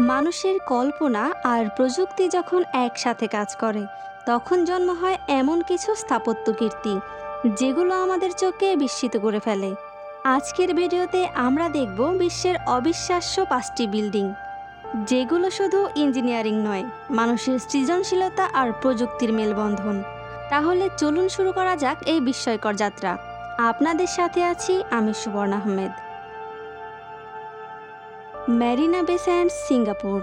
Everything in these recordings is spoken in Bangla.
মানুষের কল্পনা আর প্রযুক্তি যখন একসাথে কাজ করে, তখন জন্ম হয় এমন কিছু স্থাপত্য কীর্তি, যেগুলো আমাদের চোখে বিস্মিত করে ফেলে। আজকের ভিডিওতে আমরা দেখব বিশ্বের অবিশ্বাস্য পাঁচটি বিল্ডিং, যেগুলো শুধু ইঞ্জিনিয়ারিং নয়, মানুষের সৃজনশীলতা আর প্রযুক্তির মেলবন্ধন। তাহলে চলুন শুরু করা যাক এই বিস্ময়কর যাত্রা। আপনাদের সাথে আছি আমি Subarna Ahmed. Marina Bay Sands Singapore.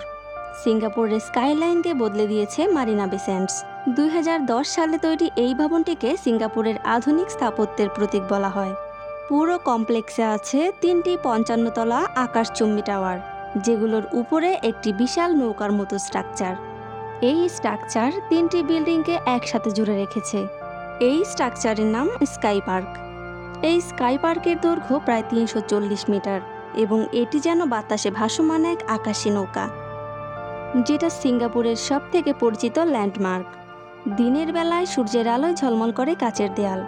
সিঙ্গাপুরের স্কাইলাইনকে বদলে দিয়েছে মারিনা বে স্যান্ডস দুই হাজার দশ সালে তৈরি এই ভবনটিকে সিঙ্গাপুরের আধুনিক স্থাপত্যের প্রতীক বলা হয়। পুরো কমপ্লেক্সে আছে তিনটি পঞ্চান্নতলা আকাশচুম্বী টাওয়ার, যেগুলোর উপরে একটি বিশাল নৌকার মতো স্ট্রাকচার। এই স্ট্রাকচার তিনটি বিল্ডিংকে একসাথে জুড়ে রেখেছে। এই স্ট্রাকচারের নাম স্কাই পার্ক। এই স্কাই পার্কের দৈর্ঘ্য প্রায় তিনশো চল্লিশ মিটার। এবং এটি যেন বাতাসে ভাসমান এক আকাশী নৌকা, যেটা সিঙ্গাপুরের সব থেকে পরিচিত ল্যান্ডমার্ক। দিনের বেলায় সূর্যের আলোয় ঝলমল করে কাচের দেয়াল,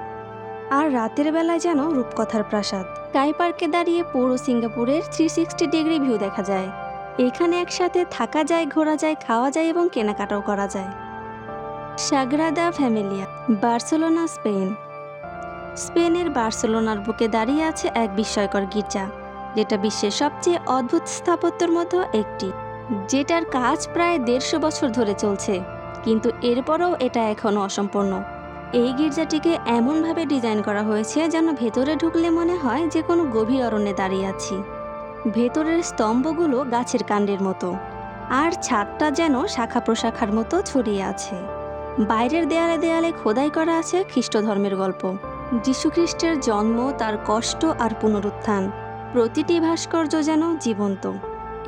আর রাতের বেলায় যেন রূপকথার প্রাসাদ। স্কাই পার্কে দাঁড়িয়ে পুরো সিঙ্গাপুরের থ্রি সিক্সটি ডিগ্রি ভিউ দেখা যায়। এখানে একসাথে থাকা যায়, ঘোরা যায়, খাওয়া যায় এবং কেনাকাটাও করা যায়। Sagrada Familia, Barcelona, Spain. স্পেনের বার্সেলোনার বুকে দাঁড়িয়ে আছে এক বিস্ময়কর গির্জা। যেটা বিশ্বের সবচেয়ে অদ্ভুত স্থাপত্যের মধ্যে একটি, যেটার কাজ প্রায় দেড়শো বছর ধরে চলছে, কিন্তু এরপরও এটা এখনও অসম্পূর্ণ। এই গির্জাটিকে এমনভাবে ডিজাইন করা হয়েছে যেন ভেতরে ঢুকলে মনে হয় যে কোনো গভীর অরণ্যে দাঁড়িয়ে আছি। ভেতরের স্তম্ভগুলো গাছের কাণ্ডের মতো, আর ছাদটা যেন শাখা প্রশাখার মতো ছড়িয়ে আছে। বাইরের দেয়ালে দেয়ালে খোদাই করা আছে খ্রিস্ট ধর্মের গল্প। যীশুখ্রিস্টের জন্ম, তার কষ্ট আর পুনরুত্থান প্রতিটি ভাস্কর্য যেন জীবন্ত।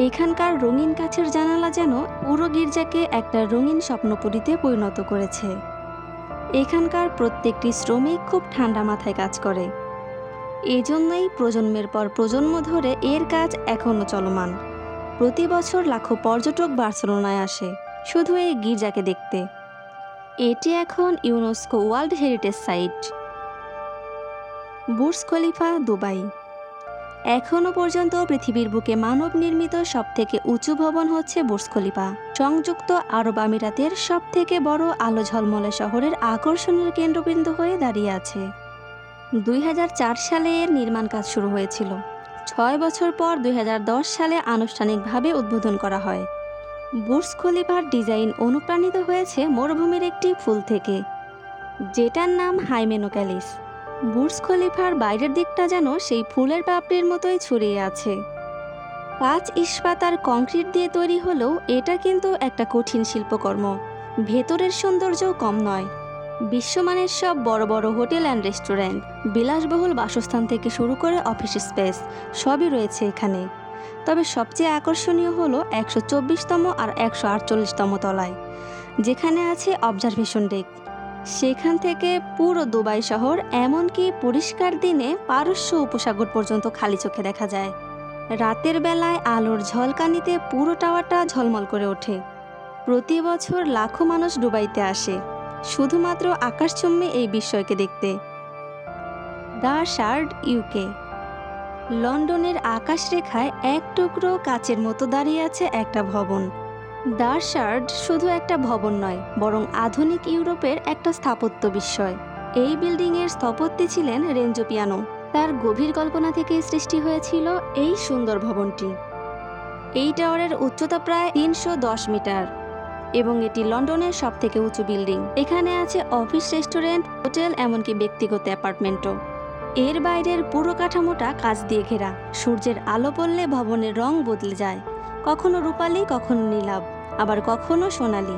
এখানকার রঙিন কাঠের জানালা যেন পুরো গির্জাকে একটা রঙিন স্বপ্নপুরীতে পরিণত করেছে। এখানকার প্রত্যেকটি শ্রমিক খুব ঠান্ডা মাথায় কাজ করে। এজন্যই প্রজন্মের পর প্রজন্ম ধরে এর কাজ এখনও চলমান। প্রতি বছর লাখো পর্যটক বার্সেলোনায় আসে, শুধু এই গির্জাকে দেখতে। এটি এখন UNESCO world heritage site. Burj Khalifa Dubai. এখনও পর্যন্ত পৃথিবীর বুকে মানব নির্মিত সবথেকে উঁচু ভবন হচ্ছে বুর্জ খলিফা। সংযুক্ত আরব আমিরাতের সবথেকে বড় আলো ঝলমলে শহরের আকর্ষণের কেন্দ্রবিন্দু হয়ে দাঁড়িয়ে আছে। দুই হাজার চার সালে এর নির্মাণ কাজ শুরু হয়েছিল। ছয় বছর পর দুই হাজার দশ সালে আনুষ্ঠানিকভাবে উদ্বোধন করা হয়। বুর্জ খলিফার ডিজাইন অনুপ্রাণিত হয়েছে মরুভূমির একটি ফুল থেকে, যেটার নাম হাইমেনোক্যালিস। বুর্জ খলিফার বাইরের দিকটা যেন সেই ফুলের পাপড়ির মতোই ছড়িয়ে আছে। কাঁচ ইস্পাত আর কংক্রিট দিয়ে তৈরি হলেও এটা কিন্তু একটা কঠিন শিল্পকর্ম। ভেতরের সৌন্দর্যও কম নয়। বিশ্বমানের সব বড় বড় হোটেল অ্যান্ড রেস্টুরেন্ট, বিলাসবহুল বাসস্থান থেকে শুরু করে অফিস স্পেস, সবই রয়েছে এখানে। তবে সবচেয়ে আকর্ষণীয় হলো একশো চব্বিশতম আর একশো আটচল্লিশতম তলায়, যেখানে আছে অবজারভেশন ডেক। সেখান থেকে পুরো দুবাই শহর, এমনকি পরিষ্কার দিনে পারস্য উপসাগর পর্যন্ত খালি চোখে দেখা যায়। রাতের বেলায় আলোর ঝলকানিতে পুরো টাওয়ারটা ঝলমল করে ওঠে। প্রতি বছর লাখো মানুষ দুবাইতে আসে, শুধুমাত্র আকাশচুম্বী এই বিস্ময়কে দেখতে। দ্য শার্ড ইউকে লন্ডনের আকাশরেখায় এক টুকরো কাচের মতো দাঁড়িয়ে আছে একটা ভবন। দ্য শার্ড শুধু একটা ভবন নয়, বরং আধুনিক ইউরোপের একটা স্থাপত্য বিস্ময়। এই বিল্ডিংয়ের স্থপতি ছিলেন রেঞ্জো পিয়ানো। তার গভীর কল্পনা থেকে সৃষ্টি হয়েছিল এই সুন্দর ভবনটি। এই টাওয়ারের উচ্চতা প্রায় তিনশো দশ মিটার এবং এটি লন্ডনের সব থেকে উঁচু বিল্ডিং। এখানে আছে অফিস, রেস্টুরেন্ট, হোটেল, এমনকি ব্যক্তিগত অ্যাপার্টমেন্টও। এর বাইরের পুরো কাঠামোটা কাজ দিয়ে ঘেরা। সূর্যের আলো পড়লে ভবনের রং বদলে যায়। কখনো রূপালি, কখনো নীলাভ, আবার কখনো সোনালি।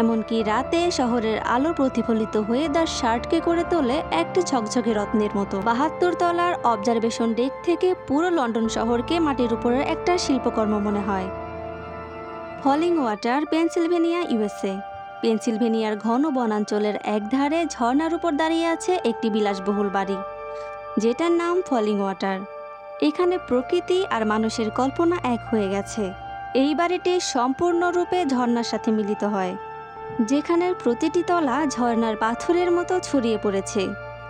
এমনকি রাতে শহরের আলো প্রতিফলিত হয়ে তার শার্টকে করে তোলে একটি ঝকঝকে রত্নের মতো। বাহাত্তর তলার অবজারভেশন ডেক থেকে পুরো লন্ডন শহরকে মাটির উপরের একটা শিল্পকর্ম মনে হয়। ফলিং ওয়াটার, পেনসিলভেনিয়া ইউএসএ পেনসিলভেনিয়ার ঘন বনাঞ্চলের একধারে ঝর্নার উপর দাঁড়িয়ে আছে একটি বিলাসবহুল বাড়ি, যেটার নাম ফলিং ওয়াটার। এখানে প্রকৃতি আর মানুষের কল্পনা এক হয়ে গেছে। এই বাড়িটি সম্পূর্ণরূপে ঝর্ণার সাথে মিলিত হয়, যেখানের প্রতিটি তলা ঝর্ণার পাথরের মতো ছড়িয়ে পড়েছে।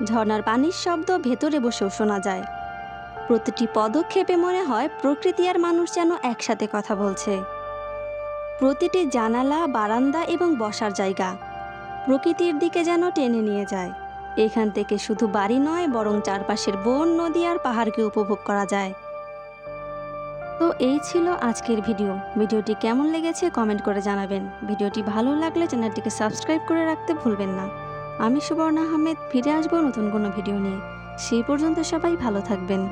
ঝর্নার পানির শব্দ ভেতরে বসেও শোনা যায়। প্রতিটি পদক্ষেপে মনে হয় প্রকৃতি আর মানুষ যেন একসাথে কথা বলছে। প্রতিটি জানালা, বারান্দা এবং বসার জায়গা প্রকৃতির দিকে যেন টেনে নিয়ে যায়। এখান থেকে শুধু বাড়ি নয়, বরং চারপাশের বন, নদী আর পাহাড়কে উপভোগ করা যায়। তো এই ছিল আজকের ভিডিও। ভিডিওটি কেমন লেগেছে কমেন্ট করে জানাবেন। ভিডিওটি ভালো লাগলে চ্যানেলটিকে সাবস্ক্রাইব করে রাখতে ভুলবেন না। আমি সুবর্ণা আহমেদ, ফিরে আসব নতুন কোনো ভিডিও নিয়ে। সেই পর্যন্ত সবাই ভালো থাকবেন।